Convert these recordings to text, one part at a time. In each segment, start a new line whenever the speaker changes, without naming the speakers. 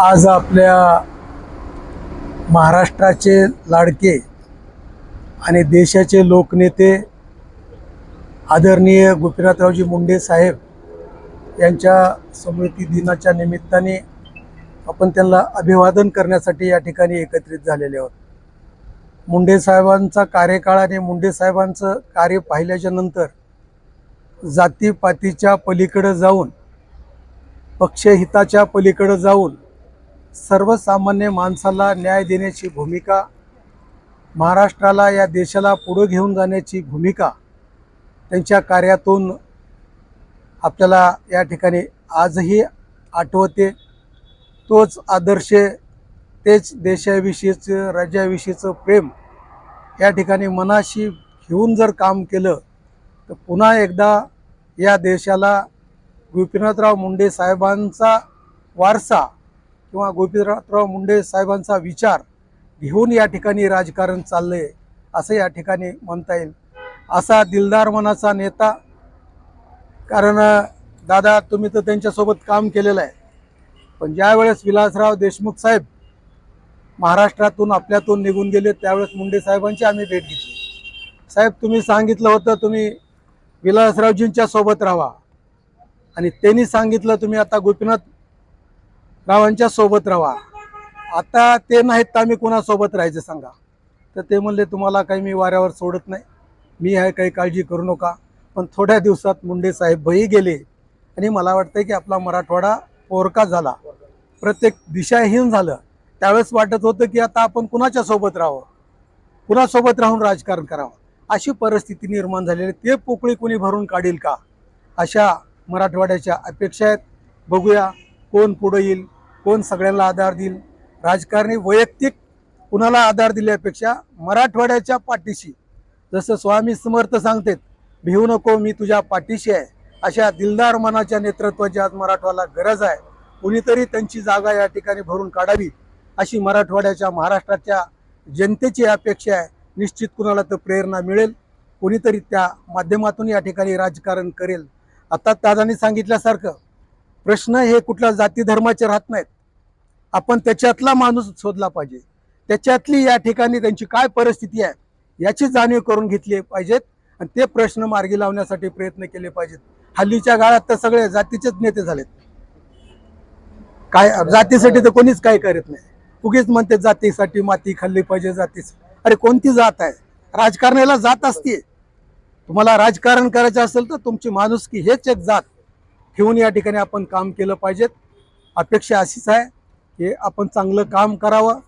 आज आपल्या महाराष्ट्राचे लाडके आणि देशाचे लोकनेते आदरणीय गोपीनाथरावजी मुंडे साहेब यांच्या स्मृती दिनाच्या निमित्ताने आपण त्यांना अभिवादन करण्यासाठी या ठिकाणी एकत्रित झालेले आहोत. मुंडे साहेबांचा कार्यकाळ आणि मुंडे साहेबांचं कार्य पाहिल्याच्या नंतर जातीपातीच्या पलीकडं जाऊन पक्षहिताच्या पलीकडं जाऊन सर्वसामान्य माणसाला न्याय देण्याची भूमिका महाराष्ट्राला या देशाला पुढं घेऊन जाण्याची भूमिका त्यांच्या कार्यातून आपल्याला या ठिकाणी आजही आठवते. तोच आदर्श तेच देशाविषयीचं राज्याविषयीचं प्रेम या ठिकाणी मनाशी घेऊन जर काम केलं तर पुन्हा एकदा या देशाला गोपीनाथराव मुंडे साहेबांचा वारसा किंवा गोपीनाथराव मुंडे साहेबांचा विचार घेऊन या ठिकाणी राजकारण चाललं आहे असं या ठिकाणी म्हणता येईल. असा दिलदार मनाचा नेता कारण दादा तुम्ही तर त्यांच्यासोबत काम केलेलं आहे. पण ज्यावेळेस विलासराव देशमुख साहेब महाराष्ट्रातून आपल्यातून निघून गेले त्यावेळेस मुंडे साहेबांची आम्ही भेट घेतली. साहेब तुम्ही सांगितलं होतं तुम्ही विलासरावजींच्या सोबत राहा. आणि त्यांनी सांगितलं तुम्ही आता गोपीनाथ रावांच्या सोबत राहा. आता ते नाहीत तर आम्ही कोणासोबत राहायचं सांगा. तर ते म्हणले तुम्हाला काही मी वाऱ्यावर सोडत नाही. मी आहे काही काळजी करू नका. पण थोड्या दिवसात मुंडे साहेब बही गेले आणि मला वाटतं की आपला मराठवाडा पोरका झाला. प्रत्येक दिशाहीन झालं. त्यावेळेस वाटत होतं की आता आपण कुणाच्या सोबत राहावं? कुणासोबत राहून राजकारण करावं? अशी परिस्थिती निर्माण झालेली. ते पोकळी कोणी भरून काढील का? अशा मराठवाड्याच्या अपेक्षा आहेत. बघूया. कोण पुढं येईल कोण सगळ्यांना आधार देईल. राजकारणी वैयक्तिक कुणाला आधार दिल्यापेक्षा मराठवाड्याच्या पाठीशी जसं स्वामी समर्थ सांगतात भिवू नको मी तुझ्या पाठीशी आहे. अशा दिलदार मनाच्या नेतृत्वाची आज मराठवाला गरज आहे. कुणीतरी त्यांची जागा या ठिकाणी भरून काढावी अशी मराठवाड्याच्या महाराष्ट्राच्या जनतेची अपेक्षा आहे. निश्चित कुणाला तर प्रेरणा मिळेल. कोणीतरी त्या माध्यमातून या ठिकाणी राजकारण करेल. आता दादांनी सांगितल्यासारखं प्रश्न हे कुठल्या जाती धर्माचे राहत नाहीत. आपण त्याच्यातला माणूस शोधला पाहिजे. त्याच्यातली या ठिकाणी त्यांची काय परिस्थिती आहे याची जाणीव करून घेतली पाहिजेत आणि ते प्रश्न मार्गी लावण्यासाठी प्रयत्न केले पाहिजेत. हल्लीच्या काळात तर सगळे जातीचेच नेते झालेत. काय जातीसाठी तर कोणीच काय करत नाही. उगीच म्हणते जातीसाठी माती खाल्ली पाहिजे जातीच अरे कोणती जात आहे? राजकारणाला जात असते तुम्हाला राजकारण करायचं असेल तर तुमची माणुसकी हेच एक जात. घेऊन या ठिकाणी आपण काम केलं पाहिजेत. अपेक्षा अशीच आहे की आपण चांगलं काम करावं.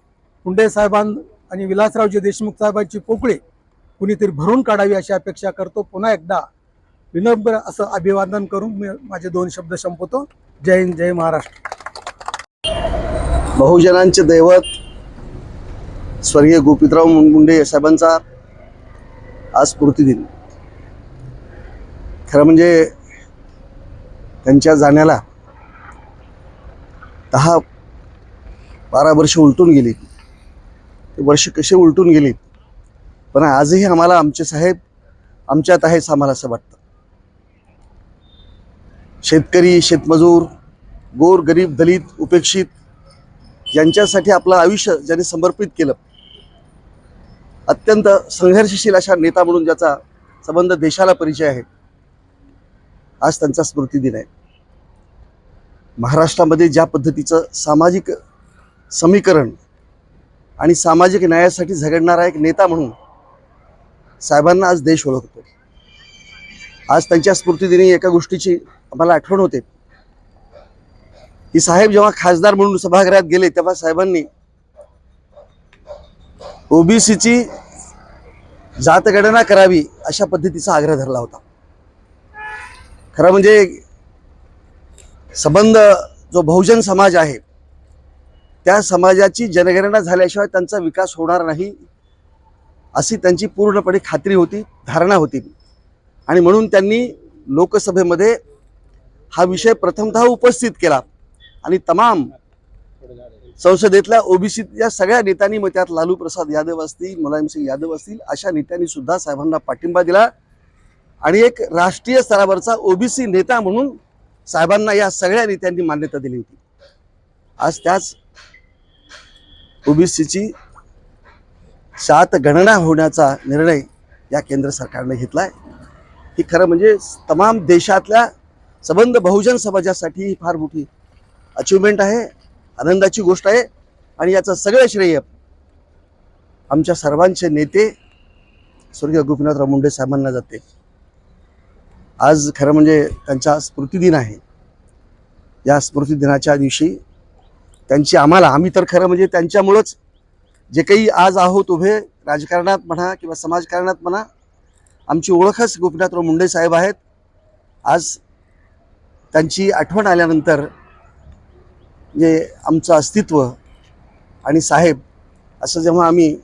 मुंडे साहेबां आणि विलासरावजी देशमुख साहेबांची पोकळी कुणीतरी भरून काढावी अशी अपेक्षा करतो. पुन्हा एकदा विनम्र असं अभिवादन करून मी माझे दोन शब्द संपवतो. जय हिंद जय महाराष्ट्र.
बहुजनांचे दैवत स्वर्गीय गोपीतराव मुनगुंडे साहेबांचा आज स्मृतिदिन खरं म्हणजे त्यांच्या जाण्याला दहा बारा वर्ष उलटून गेली. ते वर्ष कसे उलटून गेलीत पण आजही आम्हाला आमचे साहेब आमच्यात आहेच आम्हाला असं वाटतं. शेतकरी शेतमजूर गोर गरीब दलित उपेक्षित यांच्यासाठी आपलं आयुष्य ज्यांनी समर्पित केलं अत्यंत संघर्षशील अशा नेता म्हणून ज्याचा संबंध देशाला परिचय आहे. आज त्यांचा स्मृतिदिन आहे. महाराष्ट्रामध्ये ज्या पद्धतीचं सामाजिक समीकरण आणि सामाजिक न्यायासाठी झगडणारा एक नेता म्हणून साहेबांना आज देश ओळखतो. आज त्यांच्या स्मृतिदिनी एका गोष्टीची आम्हाला आठवण होते. की साहेब जेव्हा खासदार म्हणून सभागृहात गेले तेव्हा साहेबांनी ओबीसीची जातगणना करावी अशा पद्धतीचा आग्रह धरला होता. खरं म्हणजे संबंध जो बहुजन समाज आहे त्या समाजाची जनगणना झाल्याशिवाय त्यांचा विकास होणार नाही अशी त्यांची पूर्णपणे खात्री होती धारणा होती. आणि म्हणून त्यांनी लोकसभेमध्ये हा विषय प्रथमतः उपस्थित केला. आणि तमाम संसदेतल्या ओबीसी या सगळ्या नेत्यांनी मग त्यात लालू प्रसाद यादव असतील मुलायम सिंग यादव असतील अशा नेत्यांनी सुद्धा साहेबांना पाठिंबा दिला. आणि एक राष्ट्रीय स्तरावरचा ओबीसी नेता म्हणून साहेबांना या सगळ्या नेत्यांनी मान्यता दिली होती. आज त्याच ओबीसीची सात गणना होण्याचा निर्णय या केंद्र सरकारने घेतला आहे ही खरं म्हणजे तमाम देशातल्या संबंध बहुजन समाजासाठी ही फार मोठी अचिव्हमेंट आहे आनंदाची गोष्ट आहे आणि याचं सगळं श्रेय आमच्या सर्वांचे नेते स्वर्गीय गोपीनाथराव मुंडे साहेबांना जाते. आज खरं म्हणजे त्यांचा स्मृतिदिन आहे. या स्मृतिदिनाच्या दिवशी त्यांची आम्हाला आम्ही तर खरं म्हणजे त्यांच्यामुळंच जे काही आज आहोत उभे राजकारणात म्हणा किंवा समाजकारणात म्हणा आमची ओळखच गोपीनाथराव मुंडे साहेब आहेत. आज त्यांची आठवण आल्यानंतर जे आमचं अस्तित्व आणि साहेब असं जेव्हा आम्ही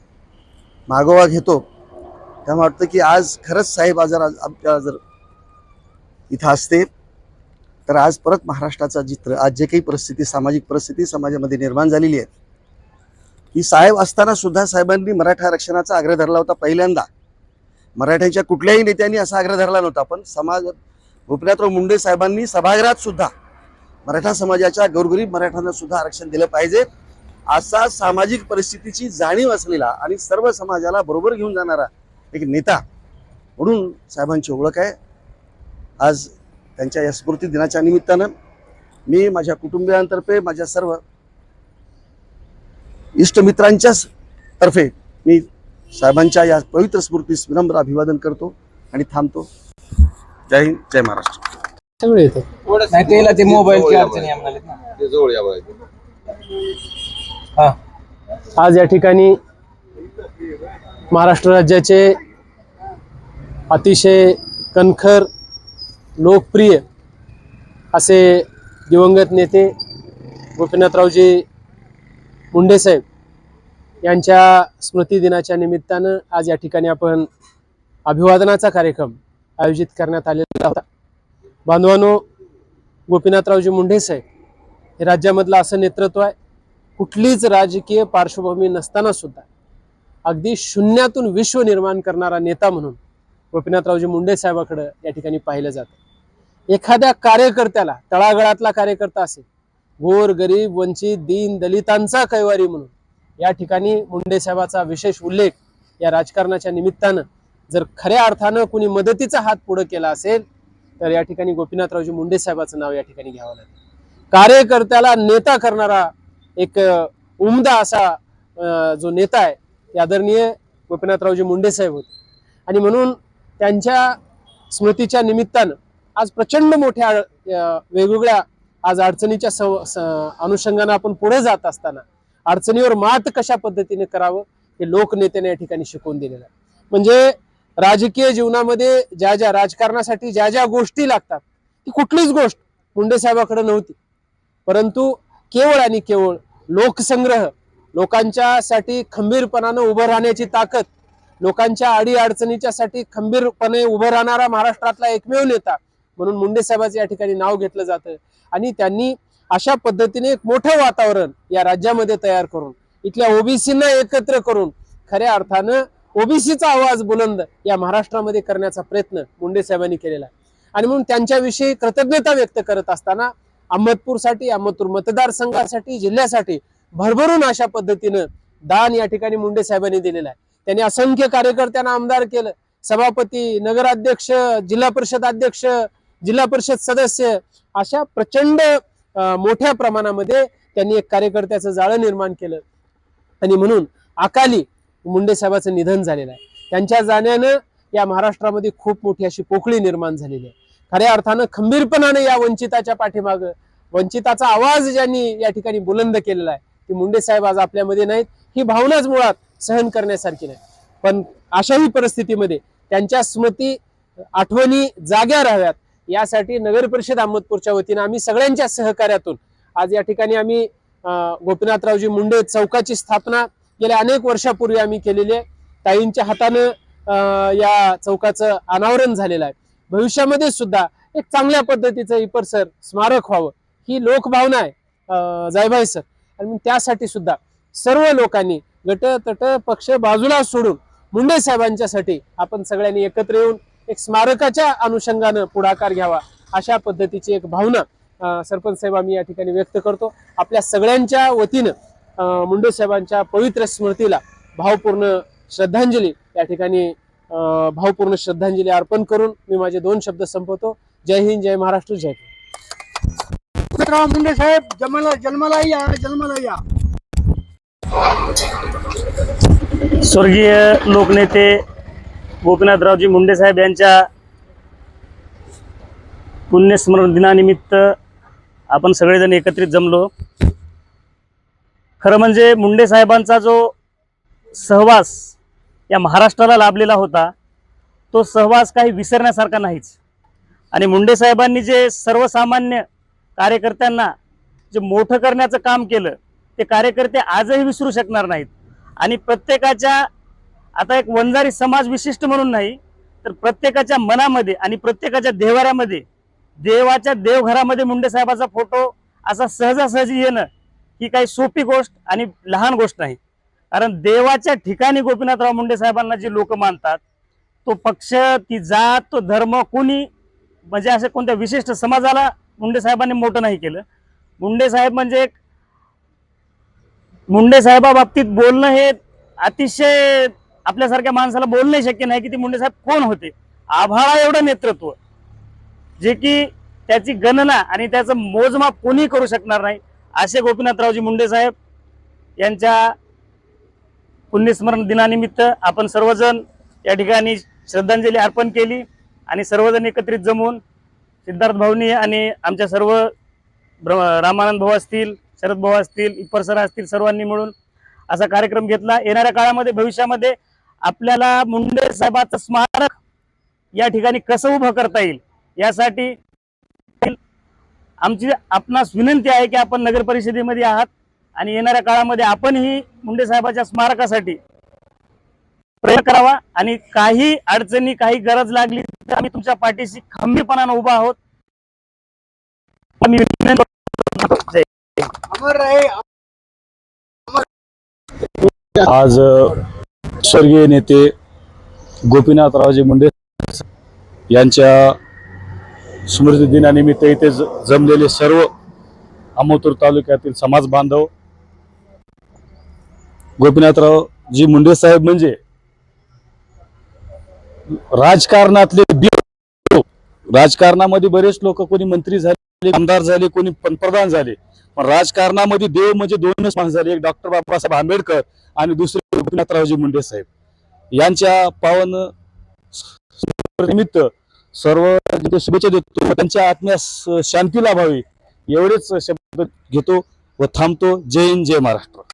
मागोवा घेतो तेव्हा वाटतं की आज खरंच साहेब आज जर आज आमच्या जर इथं असते. तर आज परत महाराष्ट्राचा चित्र आज जे काही परिस्थिती सामाजिक परिस्थिती समाजामध्ये निर्माण झालेली आहे ही साहेब असताना सुद्धा साहेबांनी मराठा आरक्षणाचा आग्रह धरला होता पहिल्यांदा. मराठ्यांच्या कुठल्याही नेत्यांनी असा आग्रह धरला नव्हता पण समाज गोपीनाथराव मुंडे साहेबांनी सभागृहात सुद्धा मराठा समाजाच्या गोरगरीब मराठ्यांना सुद्धा आरक्षण दिलं पाहिजे. असा सामाजिक परिस्थितीची जाणीव असलेला आणि सर्व समाजाला बरोबर घेऊन जाणारा एक नेता म्हणून साहेबांची ओळख आहे. आज त्यांच्या या स्मृती दिनाच्या निमित्तानं मी माझ्या कुटुंबियांतर्फे माझ्या सर्व इष्टमित्रांच्याच तर्फे मी साहेबांच्या या पवित्र स्मृतीस विनम्र अभिवादन करतो आणि थांबतो. जय हिंद जय महाराष्ट्र.
सगळे येतात.
नाही त्याला ते मोबाईलची अडचणी आम्हाला ना. हा.
आज या ठिकाणी महाराष्ट्र राज्याचे अतिशय कणखर लोकप्रिय असे दिवंगत नेते गोपीनाथरावजी मुंडेसाहेब यांच्या स्मृतिदिनाच्या निमित्तानं आज या ठिकाणी आपण अभिवादनाचा कार्यक्रम आयोजित करण्यात आलेला होता. बांधवानो गोपीनाथरावजी मुंडेसाहेब हे राज्यामधलं असं नेतृत्व आहे. कुठलीच राजकीय पार्श्वभूमी नसताना सुद्धा अगदी शून्यातून विश्व निर्माण करणारा नेता म्हणून गोपीनाथरावजी मुंडे साहेबाकडं या ठिकाणी पाहिलं जातं. एखाद्या कार्यकर्त्याला तळागळातला कार्यकर्ता असेल गोर गरीब वंचित दीन दलितांचा कैवारी म्हणून या ठिकाणी मुंडे साहेबाचा विशेष उल्लेख या राजकारणाच्या निमित्तानं जर खऱ्या अर्थानं कुणी मदतीचा हात पुढे केला असेल तर या ठिकाणी गोपीनाथरावजी मुंडे साहेबाचं नाव या ठिकाणी घ्यावं लागेल. कार्यकर्त्याला नेता करणारा एक उमदा असा जो नेता आहे ते आदरणीय गोपीनाथरावजी मुंडे साहेब होते. आणि म्हणून त्यांच्या स्मृतीच्या निमित्तानं आज प्रचंड मोठ्या वेगवेगळ्या आज अडचणीच्या सव अनुषंगानं आपण पुढे जात असताना अडचणीवर मात कशा पद्धतीने करावं हे लोकनेत्याने या ठिकाणी शिकवून दिलेलं आहे. म्हणजे राजकीय जीवनामध्ये ज्या ज्या राजकारणासाठी ज्या ज्या गोष्टी लागतात ती कुठलीच गोष्ट मुंडे साहेबाकडे नव्हती. परंतु केवळ आणि केवळ लोकसंग्रह लोकांच्यासाठी खंबीरपणानं उभं राहण्याची ताकद लोकांच्या अडी अडचणीच्या साठी खंबीरपणे उभं राहणारा महाराष्ट्रातला एकमेव नेता म्हणून मुंडे साहेबांचं या ठिकाणी नाव घेतलं जातं. आणि त्यांनी अशा पद्धतीने एक मोठं वातावरण या राज्यामध्ये तयार करून इथल्या ओबीसींना एकत्र करून खऱ्या अर्थानं ओबीसीचा आवाज बुलंद या महाराष्ट्रामध्ये करण्याचा प्रयत्न मुंडे साहेबांनी केलेला आहे. आणि म्हणून त्यांच्याविषयी कृतज्ञता व्यक्त करत असताना अहमदपूरसाठी अहमदपूर मतदारसंघासाठी जिल्ह्यासाठी भरभरून अशा पद्धतीनं दान या ठिकाणी मुंडे साहेबांनी दिलेलं आहे. त्यांनी असंख्य कार्यकर्त्यांना आमदार केलं. सभापती नगराध्यक्ष जिल्हा परिषद अध्यक्ष जिल्हा परिषद सदस्य अशा प्रचंड अं, मोठ्या प्रमाणामध्ये त्यांनी एक कार्यकर्त्याचं जाळं निर्माण केलं. आणि म्हणून अकाली मुंडे साहेबाचं निधन झालेलं आहे. त्यांच्या जाण्यानं या महाराष्ट्रामध्ये खूप मोठी अशी पोकळी निर्माण झालेली आहे. खऱ्या अर्थानं खंबीरपणाने या वंचिताच्या पाठीमागं वंचिताचा आवाज ज्यांनी या ठिकाणी बुलंद केलेला आहे ती मुंडे साहेब आज आपल्यामध्ये नाहीत ही भावनाच मुळात सहन करण्यासारखी नाही. पण अशाही परिस्थितीमध्ये त्यांच्या स्मृती आठवणी जाग्या राहाव्यात. यासाठी नगर परिषद अहमदपूरच्या वतीनं आम्ही सगळ्यांच्या सहकार्यातून आज या ठिकाणी आम्ही गोपीनाथरावजी मुंडे चौकाची स्थापना गेल्या अनेक वर्षापूर्वी आम्ही केलेली आहे. ताईंच्या हातानं या चौकाचं अनावरण झालेलं आहे. भविष्यामध्ये सुद्धा एक चांगल्या पद्धतीचं इपरसर स्मारक व्हावं ही लोकभावना आहे जायभाई सर. आणि त्यासाठी सुद्धा सर्व लोकांनी गट तट पक्ष बाजूला सोडून मुंडे साहेबांच्यासाठी आपण सगळ्यांनी एकत्र येऊन एक स्मारकाच्या अनुषंगानं पुढाकार घ्यावा अशा पद्धतीची एक भावना सरपंच साहेब आम्ही या ठिकाणी व्यक्त करतो. आपल्या सगळ्यांच्या वतीनं अं, मुंडे साहेबांच्या पवित्र स्मृतीला भावपूर्ण श्रद्धांजली या ठिकाणी भावपूर्ण श्रद्धांजली अर्पण करून मी माझे दोन शब्द संपवतो. जय हिंद जय महाराष्ट्र जय हिंद.
मुंडे साहेब जन्माला जन्माला या जन्माला या.
स्वर्गीय लोकनेते गोपीनाथरावजी मुंडे साहेब यांच्या पुण्यस्मरण दिनानिमित्त आपण सगळेजण एकत्रित जमलो. खरं म्हणजे मुंडे साहेबांचा जो सहवास या महाराष्ट्राला लाभलेला होता तो सहवास काही विसरण्यासारखा नाहीच. आणि मुंडे साहेबांनी जे सर्वसामान्य कार्यकर्त्यांना जे मोठं करण्याचं काम केलं ते कार्यकर्ते आजही विसरू शकणार नाहीत. आणि प्रत्येकाच्या आता एक वंजारी समाज विशिष्ट म्हणून नाही तर प्रत्येकाच्या मनामध्ये आणि प्रत्येकाच्या देवाऱ्यामध्ये देवाच्या देवघरामध्ये मुंडे साहेबाचा फोटो असा सहजासहजी येणं ही काही सोपी गोष्ट आणि लहान गोष्ट नाही. कारण देवाच्या ठिकाणी गोपीनाथराव मुंडे साहेबांना जे लोक मानतात तो पक्ष ती जात तो धर्म कोणी म्हणजे अशा कोणत्या विशिष्ट समाजाला मुंडे साहेबांनी मोठं नाही केलं. मुंडे साहेब म्हणजे एक मुंडे साहेबाबाबतीत बोलणं हे अतिशय आपल्यासारख्या माणसाला बोलणे शक्य नाही की ते मुंडे साहेब कोण होते? आभाळा एवढं नेतृत्व. जे की त्याची गणना आणि त्याचं मोजमाप कोणी करू शकणार नाही असे गोपीनाथरावजी मुंडे साहेब यांच्या पुण्यस्मरण दिनानिमित्त आपण सर्वजण या ठिकाणी श्रद्धांजली अर्पण केली आणि सर्वजण एकत्रित जमून सिद्धार्थ भाऊनी आणि आमच्या सर्व रामानंद भाऊ असतील शरद भाऊ असतील इपर सर असतील सर्वांनी मिळून असा कार्यक्रम घेतला. येणाऱ्या काळामध्ये भविष्यामध्ये आपल्याला मुंडे साहेबाचं स्मारक या ठिकाणी कसं उभं करता येईल यासाठी आमची आपणास विनंती आहे की आपण नगर परिषदेमध्ये आहात आणि येणाऱ्या काळामध्ये आपणही मुंडे साहेबाच्या स्मारकासाठी प्रयत्न करावा आणि काही अडचणी काही गरज लागली तर आम्ही तुमच्या पाठीशी खंबीरपणानं उभा आहोत.
आज स्वर्गीय नेते गोपीनाथरावजी मुंडे यांच्या स्मृती दिनानिमित्त इथे जमलेले सर्व अमोतूर तालुक्यातील समाज बांधव गोपीनाथरावजी मुंडे साहेब म्हणजे राजकारणातले राजकारणामध्ये बरेच लोक कोणी मंत्री झाले आमदार झाले कोणी पंतप्रधान झाले. पण राजकारणामध्ये देव म्हणजे दोनच माणसं झाले. एक डॉक्टर बाबासाहेब आंबेडकर आणि दुसरे गोपीनाथरावजी मुंडे साहेब. यांच्या पावन निमित्त सर्व शुभेच्छा देतो त्यांच्या आत्म्यास शांती लाभावी एवढेच शब्द घेतो व थांबतो. जय हिंद जय महाराष्ट्र.